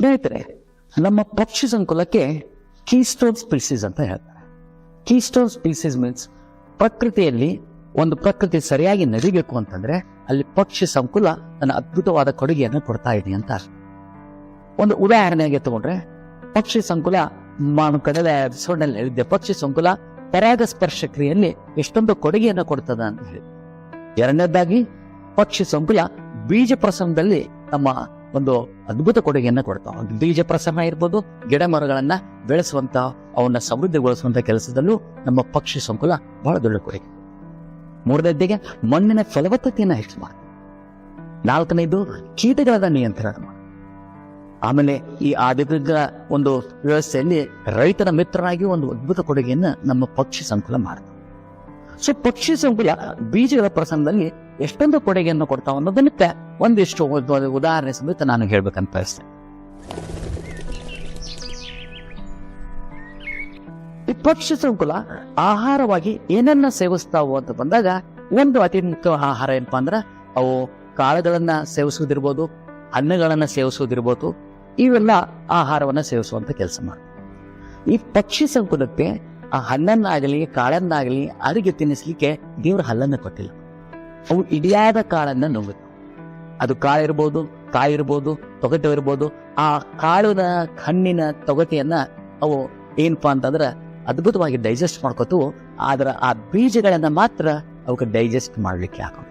ಸ್ನೇಹಿತರೆ, ನಮ್ಮ ಪಕ್ಷಿ ಸಂಕುಲಕ್ಕೆ ಕೀಸ್ಟೋನ್ ಸ್ಪೀಸೀಸ್ ಅಂತ ಹೇಳ್ತಾರೆ. ಕೀಸ್ಟೋನ್ ಸ್ಪೀಸೀಸ್ ಮೀನ್ಸ್ ಪ್ರಕೃತಿಯಲ್ಲಿ ಒಂದು ಪ್ರಕೃತಿ ಸರಿಯಾಗಿ ನಡಿಬೇಕು ಅಂತಂದ್ರೆ ಅಲ್ಲಿ ಪಕ್ಷಿ ಸಂಕುಲ ತನ್ನ ಅದ್ಭುತವಾದ ಕೊಡುಗೆಯನ್ನು ಕೊಡ್ತಾ ಇದೆ ಅಂತ ಒಂದು ಉದಾಹರಣೆಗೆ ತಗೊಂಡ್ರೆ, ಪಕ್ಷಿ ಸಂಕುಲ ನಾನು ಕಳೆದ ಎಪಿಸೋಡ್ನಲ್ಲಿ ಹೇಳಿದ್ದೆ ಪಕ್ಷಿ ಸಂಕುಲ ಪರಾಗಸ್ಪರ್ಶ ಕ್ರಿಯೆಯಲ್ಲಿ ಎಷ್ಟೊಂದು ಕೊಡುಗೆಯನ್ನು ಕೊಡ್ತದ ಅಂತ ಹೇಳಿ. ಎರಡನೇದಾಗಿ, ಪಕ್ಷಿ ಸಂಕುಲ ಬೀಜ ಪ್ರಸಂಗದಲ್ಲಿ ತಮ್ಮ ಒಂದು ಅದ್ಭುತ ಕೊಡುಗೆಯನ್ನು ಕೊಡ್ತಾವ ಬೀಜ ಪ್ರಸಮ ಇರ್ಬೋದು ಗಿಡ ಮರಗಳನ್ನ ಬೆಳೆಸುವಂತ, ಅವನ್ನ ಸಮೃದ್ಧಿಗೊಳಿಸುವಂತ ಕೆಲಸದಲ್ಲೂ ನಮ್ಮ ಪಕ್ಷಿ ಸಂಕುಲ ಬಹಳ ದೊಡ್ಡ ಕೊಡುಗೆ. ಮೂರನೇದ್ದಿಗೆ ಮಣ್ಣಿನ ಫಲವತ್ತತೆಯನ್ನು ಹೆಚ್ಚು ಮಾಡಿ. ನಾಲ್ಕನೇದು ಕೀಟಗಳ ನಿಯಂತ್ರಣ ಆಮೇಲೆ ಈ ಆಧುನಿಕ ಒಂದು ವ್ಯವಸ್ಥೆಯಲ್ಲಿ ರೈತನ ಮಿತ್ರನಾಗಿ ಒಂದು ಅದ್ಭುತ ಕೊಡುಗೆಯನ್ನ ನಮ್ಮ ಪಕ್ಷಿ ಸಂಕುಲ ಮಾಡ್ತಾರೆ ಸೊ, ಪಕ್ಷಿ ಸಂಕುಲ ಬೀಜಗಳ ಪ್ರಸಂಗದಲ್ಲಿ ಎಷ್ಟೊಂದು ಕೊಡುಗೆಯನ್ನು ಕೊಡ್ತಾವ ಅನ್ನೋದನ್ನ ಒಂದಿಷ್ಟು ಒಂದು ಉದಾಹರಣೆ ಸಮೇತ ನಾನು ಹೇಳ್ಬೇಕಂತ ಈ ಪಕ್ಷಿ ಸಂಕುಲ ಆಹಾರವಾಗಿ ಏನನ್ನ ಸೇವಿಸ್ತಾವು ಅಂತ ಬಂದಾಗ ಒಂದು ಅತಿ ಮುಖ್ಯ ಆಹಾರ ಏನಪ್ಪಾ ಅಂದ್ರ ಅವು ಕಾಳುಗಳನ್ನ ಸೇವಿಸುವುದಿರ್ಬೋದು, ಹಣ್ಣುಗಳನ್ನ ಸೇವಿಸುವುದಿರ್ಬೋದು, ಇವೆಲ್ಲ ಆಹಾರವನ್ನ ಸೇವಿಸುವಂತ ಕೆಲಸ ಮಾಡ ಈ ಪಕ್ಷಿ ಸಂಕುಲಕ್ಕೆ ಆ ಹಣ್ಣನ್ನಾಗಲಿ, ಕಾಳನ್ನಾಗಲಿ ಅರಿಗೆ ತಿನ್ನಿಸ್ಲಿಕ್ಕೆ ದೇವ್ರ ಹಲ್ಲನ್ನ ಕೊಟ್ಟಿಲ್ಲ. ಅವು ಇಡಿಯಾದ ಕಾಳನ್ನ ನುಂಗುತ್ತೆ ಅದು ಕಾಳಿರ್ಬೋದು ಕಾಯಿರ್ಬೋದು ತೊಗಟೆ ಇರ್ಬೋದು, ಆ ಕಾಳಿನ ಕಣ್ಣಿನ ತೊಗಟೆಯನ್ನ ಅವು ಏನಪ್ಪಾ ಅಂತಂದ್ರೆ ಅದ್ಭುತವಾಗಿ ಡೈಜೆಸ್ಟ್ ಮಾಡ್ಕೋತು, ಆದ್ರೆ ಆ ಬೀಜಗಳನ್ನ ಮಾತ್ರ ಅವಕ್ಕೆ ಡೈಜೆಸ್ಟ್ ಮಾಡ್ಲಿಕ್ಕೆ ಆಗ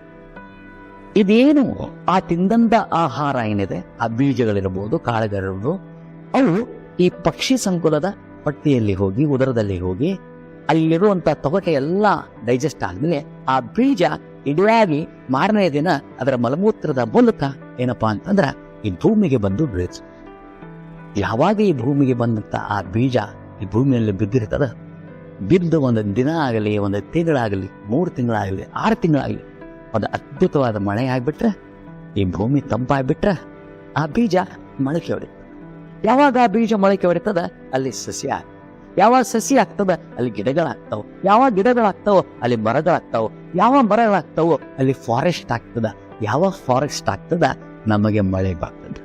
ಇದೇನು ಆ ತಿಂದಂತ ಆಹಾರ ಏನಿದೆ, ಆ ಬೀಜಗಳಿರ್ಬೋದು, ಕಾಳುಗಳಿರ್ಬೋದು, ಅವು ಈ ಪಕ್ಷಿ ಸಂಕುಲದ ಪಟ್ಟಿಯಲ್ಲಿ ಹೋಗಿ, ಉದರದಲ್ಲಿ ಹೋಗಿ ಅಲ್ಲಿರುವಂತ ತೊಗಟೆ ಎಲ್ಲ ಡೈಜೆಸ್ಟ್ ಆದ್ಮೇಲೆ ಆ ಬೀಜ ಇಡಿಯಾಗಿ ಮಾರನೇ ದಿನ ಅದರ ಮಲಮೂತ್ರದ ಮೂಲಕ ಏನಪ್ಪಾ ಅಂತಂದ್ರೆ ಈ ಭೂಮಿಗೆ ಬಂದು ಬೀಳ್ತು ಯಾವಾಗ ಈ ಭೂಮಿಗೆ ಬಂದಂತ ಆ ಬೀಜ ಈ ಭೂಮಿಯಲ್ಲಿ ಬಿದ್ದಿರ್ತದ? ಬಿದ್ದು ಒಂದು ದಿನ ಆಗಲಿ, ಒಂದು ತಿಂಗಳಾಗಲಿ, ಮೂರು ತಿಂಗಳಾಗಲಿ, ಆರು ತಿಂಗಳಾಗಲಿ, ಒಂದು ಅದ್ಭುತವಾದ ಮಳೆ ಆಗ್ಬಿಟ್ರೆ, ಈ ಭೂಮಿ ತಂಪಾಗ್ಬಿಟ್ರೆ ಆ ಬೀಜ ಮೊಳಕೆ ಹೊಡಿತದೆ ಯಾವಾಗ ಆ ಬೀಜ ಮೊಳಕೆ ಹೊಡಿತದ ಅಲ್ಲಿ ಸಸ್ಯ ಯಾವಾಗ ಸಸಿ ಆಗ್ತದ, ಅಲ್ಲಿ ಗಿಡಗಳಾಗ್ತಾವ. ಯಾವಾಗ ಗಿಡಗಳಾಗ್ತಾವ, ಅಲ್ಲಿ ಮರಗಳಾಗ್ತಾವ. ಯಾವ ಮರಗಳಾಗ್ತಾವೋ, ಅಲ್ಲಿ ಫಾರೆಸ್ಟ್ ಆಗ್ತದ. ಯಾವ ಫಾರೆಸ್ಟ್ ಆಗ್ತದ, ನಮಗೆ ಮಳೆ ಬಾಗ್ತದ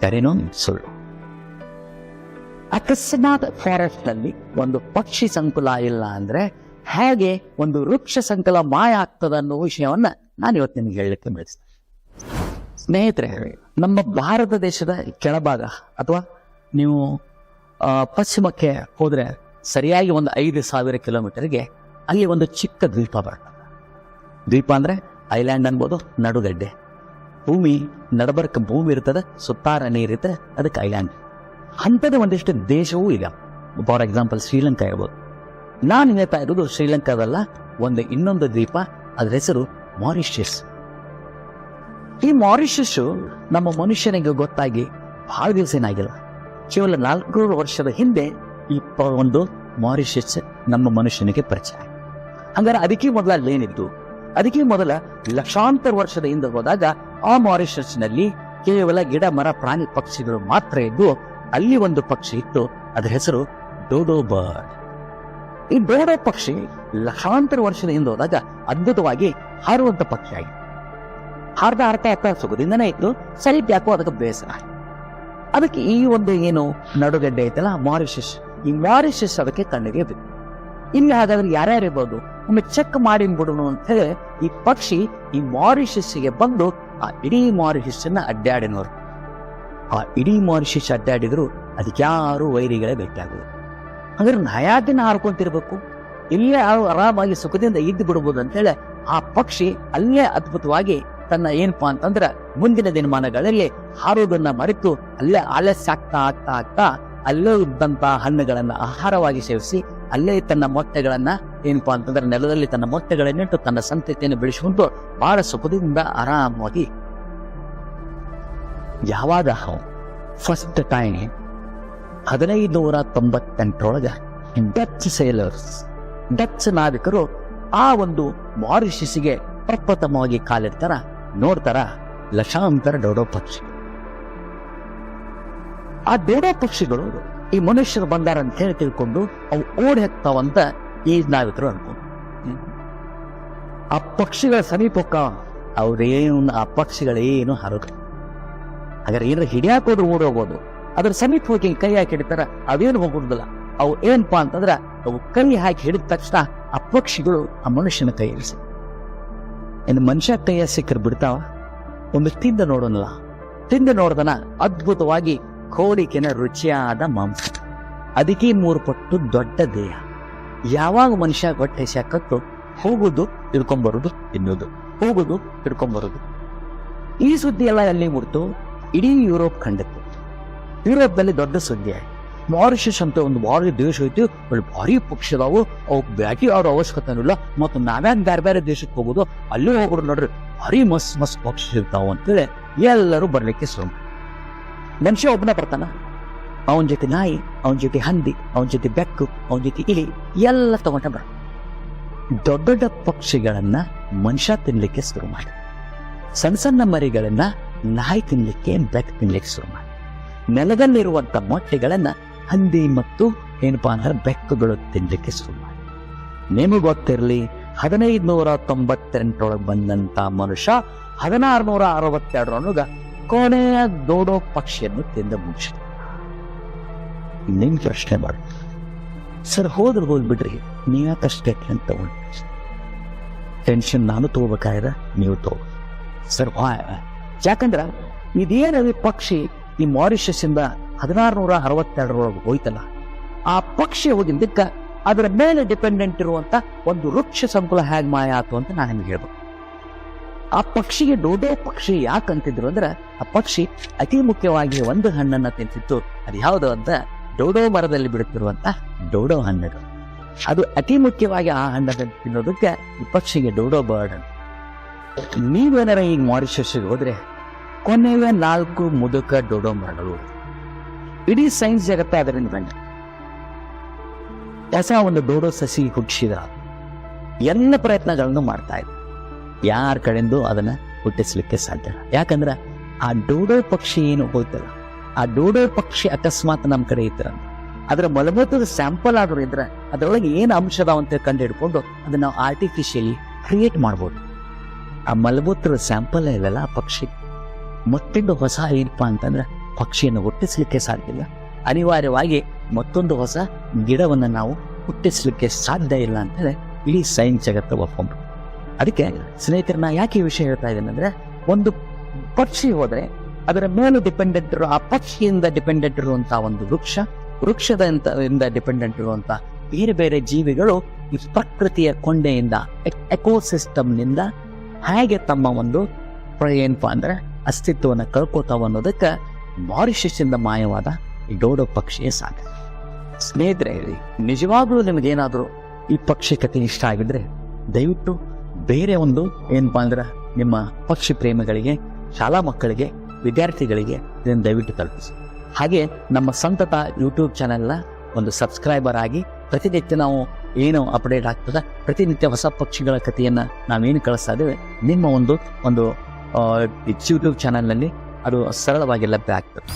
ಕರೆನೋ ಸುಳ್ಳು. ಅಕಸ್ಮಾತ್ ಫಾರೆಸ್ಟ್ ಅಲ್ಲಿ ಒಂದು ಪಕ್ಷಿ ಸಂಕುಲ ಇಲ್ಲ ಅಂದ್ರೆ ಹೇಗೆ ಒಂದು ವೃಕ್ಷ ಸಂಕುಲ ಮಾಯ ಆಗ್ತದ ಅನ್ನೋ ವಿಷಯವನ್ನ ನಾನು ಇವತ್ತು ನಿಮ್ಗೆ ಹೇಳಲಿಕ್ಕೆ ಬಯಸ್ತೇನೆ. ಸ್ನೇಹಿತರೆ, ನಮ್ಮ ಭಾರತ ದೇಶದ ಕೆಳಭಾಗ, ಅಥವಾ ನೀವು ಪಶ್ಚಿಮಕ್ಕೆ ಹೋದರೆ ಸರಿಯಾಗಿ ಒಂದು ಐದು ಸಾವಿರ ಕಿಲೋಮೀಟರ್ಗೆ ಅಲ್ಲಿ ಒಂದು ಚಿಕ್ಕ ದ್ವೀಪ ಬರ್ತದೆ ದ್ವೀಪ ಅಂದರೆ ಐಲ್ಯಾಂಡ್ ಅನ್ಬೋದು, ನಡುಗಡ್ಡೆ. ಭೂಮಿ, ನಡಬರ್ಕ ಭೂಮಿ ಇರ್ತದೆ, ಸುತ್ತಾರ ನೀರಿರ್ತದೆ ಅದಕ್ಕೆ ಐಲ್ಯಾಂಡ್. ಅಂಥದ್ದು ಒಂದಿಷ್ಟು ದೇಶವೂ ಇದೆ ಫಾರ್ ಎಕ್ಸಾಂಪಲ್ ಶ್ರೀಲಂಕಾ ಇರ್ಬೋದು. ನಾನು ಹೇಳ್ತಾ ಇರೋದು ಶ್ರೀಲಂಕಾದಲ್ಲ, ಒಂದು ಇನ್ನೊಂದು ದ್ವೀಪ, ಅದರ ಹೆಸರು ಮಾರಿಷಿಯಸ್. ಈ ಮಾರಿಷಿಯಸ್ಸು ನಮ್ಮ ಮನುಷ್ಯನಿಗೆ ಗೊತ್ತಾಗಿ ಭಾಳ ದಿವಸ ಏನಾಗಿಲ್ಲ. ಕೇವಲ ನಾಲ್ಕೂರು ವರ್ಷದ ಹಿಂದೆ ಈ ಒಂದು ಮಾರಿಷಸ್ ನಮ್ಮ ಮನುಷ್ಯನಿಗೆ ಪರಿಚಯ. ಹಂಗಾರೆ ಅದಕ್ಕೆ ಮೊದಲ ಅಲ್ಲೇನಿದ್ದು? ಅದಕ್ಕೆ ಮೊದಲ ಲಕ್ಷಾಂತರ ವರ್ಷದ ಹಿಂದೆ ಹೋದಾಗ ಆ ಮಾರಿಷಸ್ನಲ್ಲಿ ಕೇವಲ ಗಿಡ, ಮರ, ಪ್ರಾಣಿ ಪಕ್ಷಿಗಳು ಮಾತ್ರ ಇದ್ದು ಅಲ್ಲಿ ಒಂದು ಪಕ್ಷಿ ಇತ್ತು. ಅದರ ಹೆಸರು ಡೋಡೋ ಬರ್ಡ್. ಈ ಡೋಡೋ ಪಕ್ಷಿ ಲಕ್ಷಾಂತರ ವರ್ಷದ ಹಿಂದೆ ಹೋದಾಗ ಅದ್ಭುತವಾಗಿ ಹಾರುವಂತ ಪಕ್ಷಿ ಆಗಿದೆ ಹಾರದ ಅರ್ಥ ಅರ್ಥ ಸುಗದಿಂದನೇ ಇತ್ತು. ಸ್ವಲ್ಪ ಯಾಕೋ ಅದಕ್ಕೆ ಬೇಸರ. ಅದಕ್ಕೆ ಈ ಒಂದು ಏನು ನಡುಗಡ್ಡೆ ಐತಲ್ಲ, ಮಾರಿಷಸ್. ಈ ಮಾರಿಷಸ್ ಅದಕ್ಕೆ ಕಣ್ಣಿಗೆ ಬಿತ್ತು ಇನ್ನು ಹಾಗಾದ್ರೆ ಯಾರ್ಯಾರು ಇರ್ಬೋದು? ಒಮ್ಮೆ ಚೆಕ್ ಮಾಡಿ ಬಿಡೋಣ ಅಂತ ಹೇಳಿ ಈ ಪಕ್ಷಿ ಈ ಮಾರಿಷಸ್ಸಿಗೆ ಬಂದು ಆ ಇಡೀ ಮಾರಿಷಸ್ಸನ್ನ ಅಡ್ಡಾಡಿನವರು. ಆ ಇಡೀ ಮಾರಿಷಸ್ ಅಡ್ಡಾಡಿದ್ರು, ಅದಕ್ಕೆ ಯಾರು ವೈರಿಗಳೇ ಭೇಟಿಯಾಗುವುದು ಅಂದ್ರೆ ನಯಾದಿನ ಹಾರ್ಕೊಂತಿರ್ಬೇಕು. ಇಲ್ಲೇ ಆರಾಮಾಗಿ ಸುಖದಿಂದ ಇದ್ದು ಬಿಡ್ಬೋದು ಅಂತ ಹೇಳಿ ಆ ಪಕ್ಷಿ ಅಲ್ಲೇ ಅದ್ಭುತವಾಗಿ ತನ್ನ ಏನಪ್ಪ ಅಂತಂದ್ರ ಮುಂದಿನ ದಿನಮಾನಗಳಲ್ಲಿ ಹಾರೋದನ್ನ ಮರೆತು ಅಲ್ಲೇ ಆಲಸ್ಯ ಆಗ್ತಾ ಆಗ್ತಾ ಆಗ್ತಾ ಅಲ್ಲೇ ಇದ್ದಂತ ಹಣ್ಣುಗಳನ್ನ ಆಹಾರವಾಗಿ ಸೇವಿಸಿ ಅಲ್ಲೇ ತನ್ನ ಮೊಟ್ಟೆಗಳನ್ನ ಏನಪ್ಪ ಅಂತಂದ್ರೆ ನೆಲದಲ್ಲಿ ತನ್ನ ಮೊಟ್ಟೆಗಳನ್ನಿಟ್ಟು ತನ್ನ ಸಂತತಿಯನ್ನು ಬೆಳೆಸಿಕೊಂಡು ಬಹಳ ಸುಖದಿಂದ ಆರಾಮವಾಗಿ ಯಾವಾಗ ಫಸ್ಟ್ ಟೈಮ್ ಹದಿನೈದು ನೂರ ತೊಂಬತ್ತೆಂಟರೊಳಗೆ ಡಚ್ ಸೇಲರ್ಸ್ ಡಚ್ ನಾವಿಕರು ಆ ಒಂದು ಮಾರಿಷಸ್ಗೆ ಪ್ರಪ್ರಥಮವಾಗಿ ಕಾಲಿಡ್ತಾರ. ನೋಡ್ತಾರ? ಲಕ್ಷಾಂತರ ಡೋಡೋ ಪಕ್ಷಿ. ಆ ಡೋಡೋ ಪಕ್ಷಿಗಳು ಈ ಮನುಷ್ಯರು ಬಂದಾರ ಅಂತ ಹೇಳಿ ತಿಳ್ಕೊಂಡು ಅವು ಓಡಿ ಹೋಗ್ತಾವಂತ ಈ ನಾವಿದ್ರು ಅನ್ಕೊಂಡು ಆ ಪಕ್ಷಿಗಳ ಸಮೀಪಕ್ಕ ಅವ್ರೇನು, ಆ ಪಕ್ಷಿಗಳೇನು ಹರಕ ಹಾಗಾದ್ರೆ ಏನಾರ ಹಿಡಿಯಾಕೋದ್ರು ಓಡಿ ಹೋಗೋದು ಅದ್ರ ಸಮೀಪ ಹೋಗಿ ಕೈ ಹಾಕಿ ಹಿಡಿತಾರ, ಅವೇನು ಹೋಗುದಿಲ್ಲ ಅವು ಏನಪ್ಪಾ ಅಂತಂದ್ರೆ ಅವು ಕೈ ಹಾಕಿ ಹಿಡಿದ ತಕ್ಷಣ ಆ ಪಕ್ಷಿಗಳು ಆ ಮನುಷ್ಯನ ಕೈ ಇಳಿಸಿ ಇನ್ನು ಮನುಷ್ಯ ಕೈಯ ಸಿಕ್ಕರ್ ಬಿಡ್ತಾವ? ಒಮ್ಮೆ ತಿಂದು ನೋಡೋನಲ್ಲ. ತಿಂದು ನೋಡ್ದನ ಅದ್ಭುತವಾಗಿ ಕೋಳಿಕೆನ ರುಚಿಯಾದ ಮಾಂಸ. ಅದಕ್ಕೆ ಮೂರು ಪಟ್ಟು ದೊಡ್ಡ ದೇಹ. ಯಾವಾಗ ಮನುಷ್ಯ ಹೊಟ್ಟೆ ಶಾಕತ್ತು ಹೋಗುದು ಹಿಡ್ಕೊಂಬರುದು ತಿನ್ನೋದು. ಹೋಗುದು ಹಿಡ್ಕೊಂಬರುದು ಈ ಸುದ್ದಿ ಎಲ್ಲ ಅಲ್ಲಿ ಮುಡ್ತು ಇಡೀ ಯುರೋಪ್ ಖಂಡಕ್ಕೆ ಯುರೋಪ್ನಲ್ಲಿ ದೊಡ್ಡ ಸುದ್ದಿ ಆಯ್ತು ಮಾರಿಷಸ್ ಅಂತ ಒಂದು ಭಾರಿ ದೇಶ ಐತಿ. ಅಲ್ಲಿ ಭಾರಿ ಪಕ್ಷಿ ಅದಾವು. ಅವು ಬ್ಯಾಟಿ ಆಡೋ ಅವಶ್ಯಕತೆ ಇಲ್ಲ ಮತ್ತು ನಾವ್ಯಾನ್ ಬೇರೆ ಬೇರೆ ದೇಶಕ್ಕೆ ಹೋಗೋದು, ಅಲ್ಲೂ ಹೋಗ್ಬಿಡು ನೋಡ್ರಿ, ಭಾರಿ ಮಸ್ತ್ ಮಸ್ತ್ ಪಕ್ಷಿ ಇರ್ತಾವ ಅಂತೇಳಿ ಎಲ್ಲರೂ ಬರ್ಲಿಕ್ಕೆ ಶುರು. ಮನುಷ್ಯ ಒಬ್ಬನ ಬರ್ತಾನ. ಅವನ ಜೊತೆ ನಾಯಿ, ಅವನ ಜೊತೆ ಹಂದಿ, ಅವನ ಜೊತೆ ಬೆಕ್ಕು, ಅವನ ಜೊತೆ ಇಲಿ, ಎಲ್ಲ ತಗೊಂಡ ಬರ ದೊಡ್ಡ ದೊಡ್ಡ ಪಕ್ಷಿಗಳನ್ನ ಮನುಷ್ಯ ತಿನ್ಲಿಕ್ಕೆ ಶುರು ಮಾಡಿ ಸಣ್ಣ ಸಣ್ಣ ಮರಿಗಳನ್ನ ನಾಯಿ ತಿನ್ಲಿಕ್ಕೆ, ಬೆಕ್ಕು ತಿನ್ಲಿಕ್ಕೆ ಶುರು ಮಾಡಿ ನೆಲದಲ್ಲಿರುವಂತ ಮೊಟ್ಟೆಗಳನ್ನ ಹಂದಿ ಮತ್ತು ಏನಪ್ಪಾ ಅಂದ್ರೆ ಬೆಕ್ಕುಗಳು ತಿನ್ಲಿಕ್ಕೆ ಶುರು ಮಾಡಿ. ನಿಮಗೆ ಗೊತ್ತಿರಲಿ ಹದಿನೈದು ನೂರ ತೊಂಬತ್ತೆಂಟರೊಳಗೆ ಬಂದಂತ ಮನುಷ್ಯ ಹದಿನಾರು ನೂರ ಅರವತ್ತೆರಡರೊಳಗ ಕೊನೆಯ ದೋಡೋ ಪಕ್ಷಿಯನ್ನು ತಿಂದ ಮುಗಿಸಿದ. ನಿಮ್ ಪ್ರಶ್ನೆ ಮಾಡಿ. ಸರ್, ಹೋದ್ರೆ ಹೋಗ್ಬಿಡ್ರಿ. ನೀವ್ಯಾಕಷ್ಟೇ ಅಂತ ತಗೊಂಡು ಟೆನ್ಷನ್ ನಾನು ತಗೋಬೇಕಾದ್ರೆ ನೀವು ತಗೋ. ಸರ್ ಯಾಕಂದ್ರ ಇದೇನದು ಪಕ್ಷಿ? ಈ ಮಾರಿಷಸ್ ಇಂದ ಹದಿನಾರು ನೂರ ಅರವತ್ತೆರಡರೊಳಗೆ ಹೋಯ್ತಲ್ಲ. ಆ ಪಕ್ಷಿ ಹೋಗಿದ್ದಕ್ಕ ಅದರ ಮೇಲೆ ಡಿಪೆಂಡೆಂಟ್ ಇರುವಂತ ಒಂದು ವೃಕ್ಷ ಸಂಕುಲ ಹ್ಯಾಗ್ ಮಾಯ ಆತು ಅಂತ ನಾನು ನಿಮ್ಗೆ ಹೇಳ್ಬೇಕು. ಆ ಪಕ್ಷಿಗೆ ಡೋಡೋ ಪಕ್ಷಿ ಯಾಕಂತಿದ್ರು ಅಂದ್ರೆ ಆ ಪಕ್ಷಿ ಅತಿ ಮುಖ್ಯವಾಗಿ ಒಂದು ಹಣ್ಣನ್ನು ತಿಂತಿತ್ತು. ಅದು ಯಾವುದು ಅಂತ ಡೋಡೋ ಮರದಲ್ಲಿ ಬಿಡುತ್ತಿರುವಂತ ಡೋಡೋ ಹಣ್ಣುಗಳು ಅದು ಅತಿ ಮುಖ್ಯವಾಗಿ ಆ ಹಣ್ಣನ್ನು ತಿನ್ನೋದಕ್ಕೆ ಈ ಪಕ್ಷಿಗೆ ಡೋಡೋ ಬರ್ಡ್ ನೀವೇನಾರ ಈಗ ಮಾರಿಷಸ್ಗೆ ಹೋದ್ರೆ ಕೊನೆಯ ನಾಲ್ಕು ಮುದುಕ ಡೊಡೋ ಮರಗಳು. ಇಡೀ ಸೈನ್ಸ್ ಜಗತ್ತ ಅದರಿಂದ ಬಂದ ಹೊಸ ಒಂದು ಡೋಡೋ ಸಸಿ ಹುಟ್ಟಿಸಿದ. ಎಲ್ಲ ಪ್ರಯತ್ನಗಳನ್ನು ಮಾಡ್ತಾ ಇದೆ ಯಾರ ಕಡೆಯಿಂದ ಅದನ್ನ ಹುಟ್ಟಿಸ್ಲಿಕ್ಕೆ ಸಾಧ್ಯ? ಯಾಕಂದ್ರೆ ಆ ಡೋಡೋ ಪಕ್ಷಿ ಏನು ಹೋಯ್ತಲ್ಲ ಆ ಡೋಡೋ ಪಕ್ಷಿ ಅಕಸ್ಮಾತ್ ನಮ್ಮ ಕಡೆ ಇದ್ರ ಅದರ ಮಲಮೂತ್ರದ ಸ್ಯಾಂಪಲ್ ಆದ್ರೂ ಇದ್ರೆ ಅದರೊಳಗೆ ಏನು ಅಂಶ ಅದಾವ ಅಂತ ಕಂಡು ಹಿಡ್ಕೊಂಡು ಅದನ್ನ ನಾವು ಆರ್ಟಿಫಿಷಿಯಲಿ ಕ್ರಿಯೇಟ್ ಮಾಡ್ಬೋದು. ಆ ಮಲಮೂತ್ರದ ಸ್ಯಾಂಪಲ್ ಇಲ್ಲಲ್ಲ ಆ ಪಕ್ಷಿ ಮತ್ತೊಂದು ಹೊಸ ಏನಪ್ಪ ಅಂತಂದ್ರೆ ಪಕ್ಷಿಯನ್ನು ಹುಟ್ಟಿಸ್ಲಿಕ್ಕೆ ಸಾಧ್ಯ ಇಲ್ಲ. ಅನಿವಾರ್ಯವಾಗಿ ಮತ್ತೊಂದು ಹೊಸ ಗಿಡವನ್ನು ನಾವು ಹುಟ್ಟಿಸ್ಲಿಕ್ಕೆ ಸಾಧ್ಯ ಇಲ್ಲ ಅಂತಂದರೆ ಇಡೀ ಸೈನ್ಸ್ ಜಗತ್ತು ಒಪ್ಕೊಂಡು ಅದಕ್ಕೆ ಸ್ನೇಹಿತರನ್ನ ಯಾಕೆ ಈ ವಿಷಯ ಹೇಳ್ತಾ ಇದ್ದೇನೆ ಅಂದ್ರೆ ಒಂದು ಪಕ್ಷಿ ಹೋದ್ರೆ ಅದರ ಮೇಲೆ ಡಿಪೆಂಡೆಂಟ್ ಇರೋ ಆ ಪಕ್ಷಿಯಿಂದ ಡಿಪೆಂಡೆಂಟ್ ಇರುವಂತಹ ಒಂದು ವೃಕ್ಷ ವೃಕ್ಷದ ಇಂದ ಡಿಪೆಂಡೆಂಟ್ ಇರುವಂತಹ ಬೇರೆ ಬೇರೆ ಜೀವಿಗಳು ಈ ಪ್ರಕೃತಿಯ ಕೊಂಡೆಯಿಂದ ಎಕೋಸಿಸ್ಟಮ್ನಿಂದ ಹೇಗೆ ತಮ್ಮ ಒಂದು, ಏನಪ್ಪ ಅಂದ್ರೆ ಅಸ್ತಿತ್ವವನ್ನು ಕಳ್ಕೋತಾವ ಅನ್ನೋದಕ್ಕೆ ಮಾರಿಷಸ್ಸಿಂದ ಮಾಯವಾದ ಡೋಡೋ ಪಕ್ಷಿಯೇ ಸಾಕ ಸ್ನೇಹಿತರೆ ಹೇಳಿ ನಿಜವಾಗ್ಲೂ ನಿಮಗೇನಾದರೂ ಈ ಪಕ್ಷಿ ಕಥೆ ಇಷ್ಟ ಆಗಿದ್ರೆ ದಯವಿಟ್ಟು ಬೇರೆ ಒಂದು ಏನಪ್ಪಾ ಅಂದ್ರೆ ನಿಮ್ಮ ಪಕ್ಷಿ ಪ್ರೇಮಿಗಳಿಗೆ, ಶಾಲಾ ಮಕ್ಕಳಿಗೆ, ವಿದ್ಯಾರ್ಥಿಗಳಿಗೆ ಇದನ್ನು ದಯವಿಟ್ಟು ತಲುಪಿಸಿ. ಹಾಗೆ ನಮ್ಮ ಸಂತತ ಯೂಟ್ಯೂಬ್ ಚಾನೆಲ್ನ ಒಂದು ಸಬ್ಸ್ಕ್ರೈಬರ್ ಆಗಿ ಪ್ರತಿನಿತ್ಯ ನಾವು ಏನು ಅಪ್ಡೇಟ್ ಆಗ್ತದೆ, ಪ್ರತಿನಿತ್ಯ ಹೊಸ ಪಕ್ಷಿಗಳ ಕಥೆಯನ್ನು ನಾವೇನು ಕಳಿಸ್ತಾ ಇದ್ದೇವೆ, ನಿಮ್ಮ ಒಂದು ಒಂದು ಯೂಟ್ಯೂಬ್ ಚಾನೆಲ್ನಲ್ಲಿ ಅದು ಸರಳವಾಗಿ ಲಭ್ಯ ಆಗ್ತದೆ.